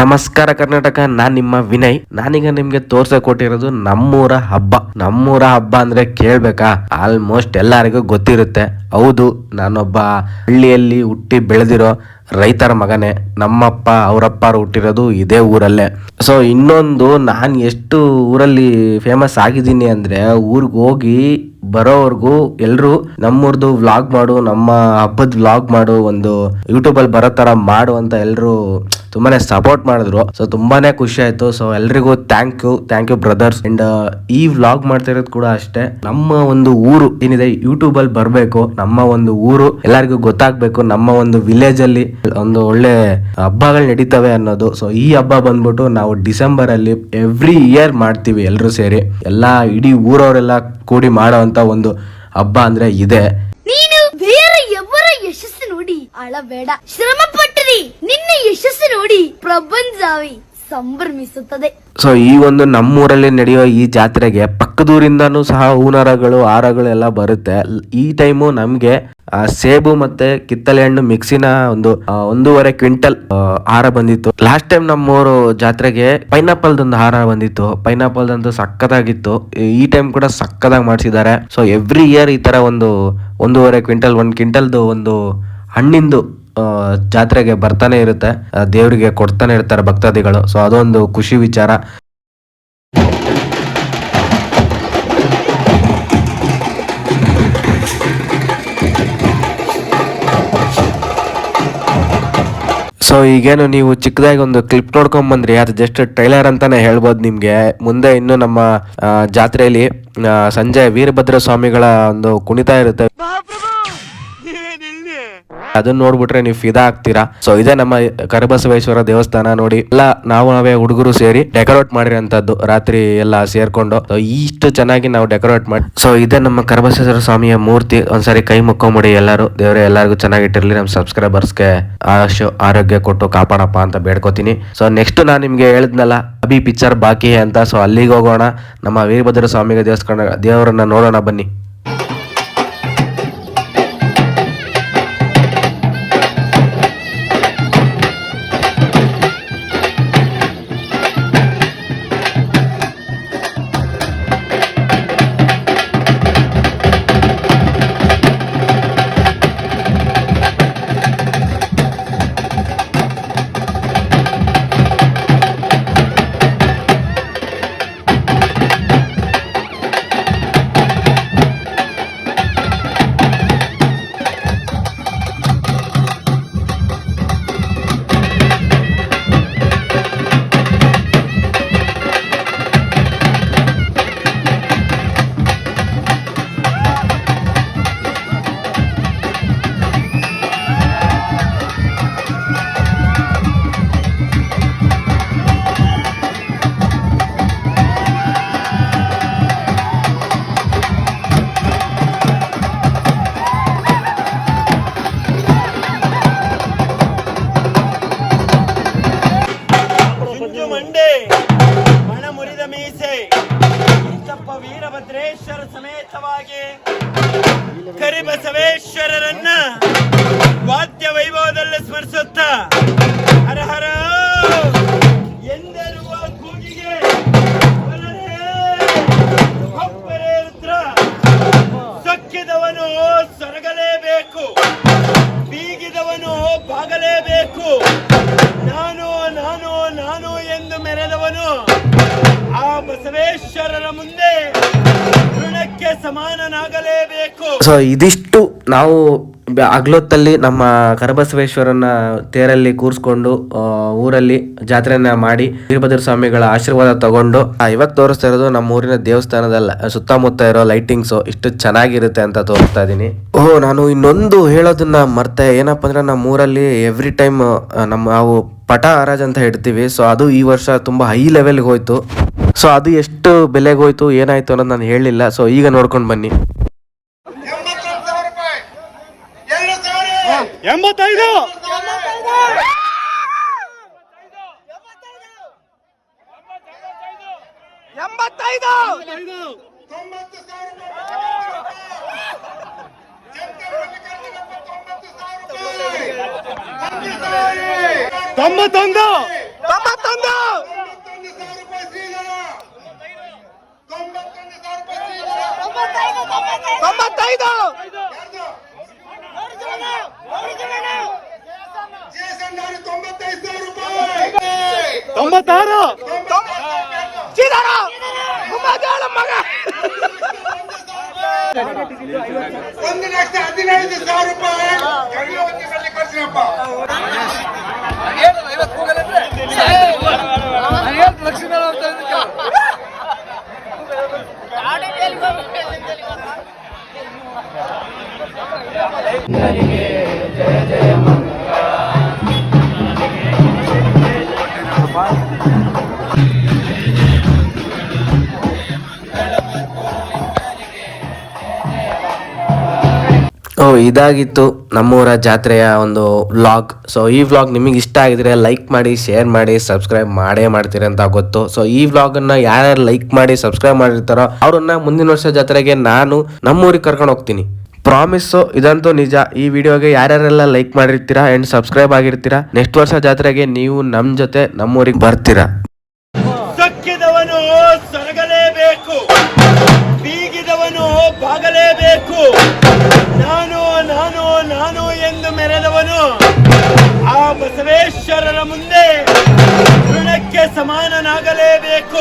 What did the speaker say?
ನಮಸ್ಕಾರ ಕರ್ನಾಟಕ, ನಾನ್ ನಿಮ್ಮ ವಿನಯ್. ನಾನೀಗ ನಿಮ್ಗೆ ತೋರ್ಸಕ್ ಕೊಟ್ಟಿರೋದು ನಮ್ಮೂರ ಹಬ್ಬ. ನಮ್ಮೂರ ಹಬ್ಬ ಅಂದ್ರೆ ಕೇಳ್ಬೇಕಾ? ಆಲ್ಮೋಸ್ಟ್ ಎಲ್ಲರಿಗೂ ಗೊತ್ತಿರುತ್ತೆ. ಹೌದು, ನಾನೊಬ್ಬ ಹಳ್ಳಿಯಲ್ಲಿ ಹುಟ್ಟಿ ಬೆಳೆದಿರೋ ರೈತರ ಮಗನೇ. ನಮ್ಮಪ್ಪ, ಅವರಪ್ಪರು ಹುಟ್ಟಿರೋದು ಇದೇ ಊರಲ್ಲೇ. ಸೊ ಇನ್ನೊಂದು ನಾನು ಎಷ್ಟು ಊರಲ್ಲಿ ಫೇಮಸ್ ಆಗಿದ್ದೀನಿ ಅಂದ್ರೆ, ಊರಿಗೆ ಹೋಗಿ ಬರೋವರೆಗೂ ಎಲ್ಲರೂ ನಮ್ಮೂರ್ದು ವ್ಲಾಗ್ ಮಾಡು, ನಮ್ಮ ಹಬ್ಬದ ವ್ಲಾಗ್ ಮಾಡು, ಒಂದು ಯೂಟ್ಯೂಬಲ್ಲಿ ಬರೋ ಥರ ಮಾಡು ಅಂತ ಎಲ್ರು ತುಂಬಾನೇ ಸಪೋರ್ಟ್ ಮಾಡಿದ್ರು. ಸೊ ತುಂಬಾನೇ ಖುಷಿ ಆಯ್ತು. ಸೊ ಎಲ್ರಿಗೂ thank you thank you brothers and ಈ ವ್ಲಾಗ್ ಮಾಡ್ತಾ ಇರೋದು ಕೂಡ ಅಷ್ಟೇ. ನಮ್ಮ ಒಂದು ಊರು ಏನಿದೆ ಯೂಟ್ಯೂಬ್ ಅಲ್ಲಿ ಬರಬೇಕು. ನಮ್ಮ ಒಂದು ಊರು ಎಲ್ಲರಿಗೂ ಗೊತ್ತಾಗ್ಬೇಕು. ನಮ್ಮ ಒಂದು ವಿಲೇಜ್ ಅಲ್ಲಿ ಒಂದು ಒಳ್ಳೆ ಹಬ್ಬಗಳು ನಡೀತವೆ ಅನ್ನೋದು. ಸೊ ಈ ಹಬ್ಬ ಬಂದ್ಬಿಟ್ಟು ನಾವು ಡಿಸೆಂಬರ್ ಅಲ್ಲಿ ಎವ್ರಿ ಇಯರ್ ಮಾಡ್ತೀವಿ ಎಲ್ಲರೂ ಸೇರಿ. ಎಲ್ಲಾ ಇಡೀ ಊರವರೆಲ್ಲ ಕೂಡಿ ಮಾಡೋವಂತ ಒಂದು ಹಬ್ಬ ಅಂದ್ರೆ ಇದೆ. ಯಶಸ್ಸು ನೋಡಿ ಅಳಬೇಡ. ಶ್ರಮ ನಿನ್ನ ಯಶಸ್ಸು ನೋಡಿ, ಪ್ರಪಂಚವೇ ಸಂಭ್ರಮಿಸುತ್ತದೆ. ಸೊ ಈ ಒಂದು ನಮ್ಮೂರಲ್ಲಿ ನಡೆಯೋ ಈ ಜಾತ್ರೆಗೆ ಪಕ್ಕದೂರಿಂದನೂ ಸಹ ಹೂನರಗಳು ಹಾರಗಳು ಎಲ್ಲ ಬರುತ್ತೆ. ಈ ಟೈಮು ನಮ್ಗೆ ಸೇಬು ಮತ್ತೆ ಕಿತ್ತಲೆ ಹಣ್ಣು ಮಿಕ್ಸಿನ ಒಂದು ಒಂದೂವರೆ ಕ್ವಿಂಟಲ್ ಹಾರ ಬಂದಿತ್ತು. ಲಾಸ್ಟ್ ಟೈಮ್ ನಮ್ಮೂರು ಜಾತ್ರೆಗೆ ಪೈನಾಪಲ್ ಒಂದು ಹಾರ ಬಂದಿತ್ತು. ಪೈನಾಪಲ್ ದಂತೂ ಸಕ್ಕದಾಗಿತ್ತು. ಈ ಟೈಮ್ ಕೂಡ ಸಕ್ಕದಾಗಿ ಮಾಡಿಸಿದ್ದಾರೆ. ಸೊ ಎವ್ರಿ ಇಯರ್ ಈ ತರ ಒಂದು ಒಂದೂವರೆ ಕ್ವಿಂಟಲ್, ಒಂದು ಕ್ವಿಂಟಲ್ದು ಒಂದು ಹಣ್ಣಿಂದು ಜಾತ್ರೆಗೆ ಬರ್ತಾನೆ ಇರುತ್ತೆ. ದೇವರಿಗೆ ಕೊಡ್ತಾನೆ ಇರ್ತಾರೆ ಭಕ್ತಾದಿಗಳು. ಸೊ ಅದೊಂದು ಖುಷಿ ವಿಚಾರ. ಸೊ ಈಗೇನು ನೀವು ಚಿಕ್ಕದಾಗಿ ಒಂದು ಕ್ಲಿಪ್ ನೋಡ್ಕೊಂಡ್ ಬಂದ್ರಿ. ಅದು ಜಸ್ಟ್ ಟ್ರೈಲರ್ ಅಂತಾನೆ ಹೇಳ್ಬೋದು ನಿಮ್ಗೆ. ಮುಂದೆ ಇನ್ನು ನಮ್ಮ ಜಾತ್ರೆಯಲ್ಲಿ ಸಂಜೆ ವೀರಭದ್ರ ಸ್ವಾಮಿಗಳ ಒಂದು ಕುಣಿತ ಇರುತ್ತೆ. ಅದನ್ನ ನೋಡ್ಬಿಟ್ರೆ ನೀವು ಫಿದಾ ಆಗ್ತೀರಾ? ಸೊ ಇದೇ ನಮ್ಮ ಕರಬಸವೇಶ್ವರ ದೇವಸ್ಥಾನ ನೋಡಿ. ಎಲ್ಲ ನಾವು ನಾವೇ ಹುಡುಗರು ಸೇರಿ ಡೆಕೋರೇಟ್ ಮಾಡಿರೋಂಥದ್ದು ರಾತ್ರಿ ಎಲ್ಲ ಸೇರ್ಕೊಂಡು. ಇಷ್ಟು ಚೆನ್ನಾಗಿ ನಾವು ಡೆಕೋರೇಟ್ ಮಾಡಿ. ಸೊ ಇದೇ ನಮ್ಮ ಕರಬಸವೇಶ್ವರ ಸ್ವಾಮಿಯ ಮೂರ್ತಿ. ಒಂದ್ಸರಿ ಕೈ ಮುಕ್ಕೊಂಬಿಡಿ ಎಲ್ಲರೂ. ದೇವರೇ, ಎಲ್ಲರಿಗೂ ಚೆನ್ನಾಗಿಟ್ಟಿರ್ಲಿ ನಮ್ಮ ಸಬ್ಸ್ಕ್ರೈಬರ್ಸ್ಗೆ. ಆಶು ಆರೋಗ್ಯ ಕೊಟ್ಟು ಕಾಪಾಡಪ್ಪ ಅಂತ ಬೇಡ್ಕೋತೀನಿ. ಸೊ ನೆಕ್ಸ್ಟ್ ನಾನು ನಿಮ್ಗೆ ಹೇಳಿದ್ನಲ್ಲ, ಅಭಿ ಪಿಕ್ಚರ್ ಬಾಕಿ ಅಂತ. ಸೊ ಅಲ್ಲಿಗೆ ಹೋಗೋಣ. ನಮ್ಮ ವೀರಭದ್ರ ಸ್ವಾಮಿಗೆ ದೇವಸ್ಥಾನ, ದೇವರನ್ನ ನೋಡೋಣ ಬನ್ನಿ. ವೀರಭದ್ರೇಶ್ವರ ಸಮೇತವಾಗಿ ಕರಿಬಸವೇಶ್ವರರನ್ನ ವಾದ್ಯ ವೈಭವದಲ್ಲಿ ಸ್ಮರಿಸುತ್ತ ಹರಹರ ಹರ ಎಂದೆರುವ ಕೂಗಿಗೆ ಒಬ್ಬರೇ ರುದ್ರ ಸೊಕ್ಕಿದವನು ಸೊರಗಲೇಬೇಕು, ಬೀಗಿದವನು ಬಾಗಲೇಬೇಕು, ನಾನು ನಾನು ನಾನು ಎಂದು ಮೆರೆದವನು ಆ ಬಸವೇಶ್ವರರ ಮುಂದೆ ಋಣಕ್ಕೆ ಸಮಾನನಾಗಲೇಬೇಕು. ಸೊ ಇದಿಷ್ಟು ನಾವು ಅಗ್ಲೊತ್ತಲ್ಲಿ ನಮ್ಮ ಕರಬಸವೇಶ್ವರನ ತೇರಲ್ಲಿ ಕೂರಿಸ್ಕೊಂಡು ಊರಲ್ಲಿ ಜಾತ್ರೆನ ಮಾಡಿ ವೀರಭದ್ರ ಸ್ವಾಮಿಗಳ ಆಶೀರ್ವಾದ ತಗೊಂಡು ಆ, ಇವಾಗ ತೋರಿಸ್ತಾ ಇರೋದು ನಮ್ಮ ಊರಿನ ದೇವಸ್ಥಾನದಲ್ಲ ಸುತ್ತಮುತ್ತ ಇರೋ ಲೈಟಿಂಗ್ಸ್ ಇಷ್ಟು ಚೆನ್ನಾಗಿರುತ್ತೆ ಅಂತ ತೋರಿಸ್ತಾ ಇದೀನಿ. ಓಹ್ ನಾನು ಇನ್ನೊಂದು ಹೇಳೋದನ್ನ ಮರ್ತೆ. ಏನಪ್ಪ ಅಂದ್ರೆ ನಮ್ಮ ಊರಲ್ಲಿ ಎವ್ರಿ ಟೈಮ್ ನಮ್ಮ ನಾವು ಪಟ ಹರಾಜ್ ಅಂತ ಹೇಳ್ತೀವಿ. ಸೊ ಅದು ಈ ವರ್ಷ ತುಂಬ ಹೈ ಲೆವೆಲ್ಗೆ ಹೋಯ್ತು. ಸೊ ಅದು ಎಷ್ಟು ಬೆಲೆಗೆ ಹೋಯ್ತು ಏನಾಯ್ತು ಅನ್ನೋದು ನಾನು ಹೇಳಿಲ್ಲ. ಸೊ ಈಗ ನೋಡ್ಕೊಂಡು ಬನ್ನಿ. ಎಂಬತ್ತೈದು! తొంభతొందో తొంభతొందో తొంభత్తైదు తొంభత్తారు ಒಂದು ಲಕ್ಷ ಹದಿನೈದು ಸಾವಿರ ರೂಪಾಯಿ ಗಂಗಾವತಿನಲ್ಲಿ ಜಯ ಓ ಇದಾಗಿತ್ತು ನಮ್ಮೂರ ಜಾತ್ರೆಯ ಒಂದು ವ್ಲಾಗ್ ಸೊ ಈ ವ್ಲಾಗ್ ನಿಮಗೆ ಇಷ್ಟ ಆಗಿದ್ರೆ ಲೈಕ್ ಮಾಡಿ ಶೇರ್ ಮಾಡಿ ಸಬ್ಸ್ಕ್ರೈಬ್ ಮಾಡೇ ಮಾಡ್ತೀರಿ ಅಂತ ಗೊತ್ತು. ಸೊ ಈ ವ್ಲಾಗನ್ನು ಯಾರ್ಯಾರು ಲೈಕ್ ಮಾಡಿ ಸಬ್ಸ್ಕ್ರೈಬ್ ಮಾಡಿರ್ತಾರೋ ಅವ್ರನ್ನ ಮುಂದಿನ ವರ್ಷ ಜಾತ್ರೆಗೆ ನಾನು ನಮ್ಮೂರಿಗೆ ಕರ್ಕೊಂಡು ಹೋಗ್ತೀನಿ. ಪ್ರಾಮಿಸ್ಸು ಇದಂತೂ ನಿಜ. ಈ ವಿಡಿಯೋಗೆ ಯಾರ್ಯಾರೆಲ್ಲ ಲೈಕ್ ಮಾಡಿರ್ತೀರಾ ಆ್ಯಂಡ್ ಸಬ್ಸ್ಕ್ರೈಬ್ ಆಗಿರ್ತೀರಾ ನೆಕ್ಸ್ಟ್ ವರ್ಷ ಜಾತ್ರೆಗೆ ನೀವು ನಮ್ಮ ಜೊತೆ ನಮ್ಮೂರಿಗೆ ಬರ್ತೀರಾ. ಬೀಗಿದವನು ಬಾಗಲೇಬೇಕು ನಾನು ನಾನು ನಾನು ಎಂದು ಮೆರೆದವನು ಆ ಬಸವೇಶ್ವರರ ಮುಂದೆ ಋಣಕ್ಕೆ ಸಮಾನನಾಗಲೇಬೇಕು.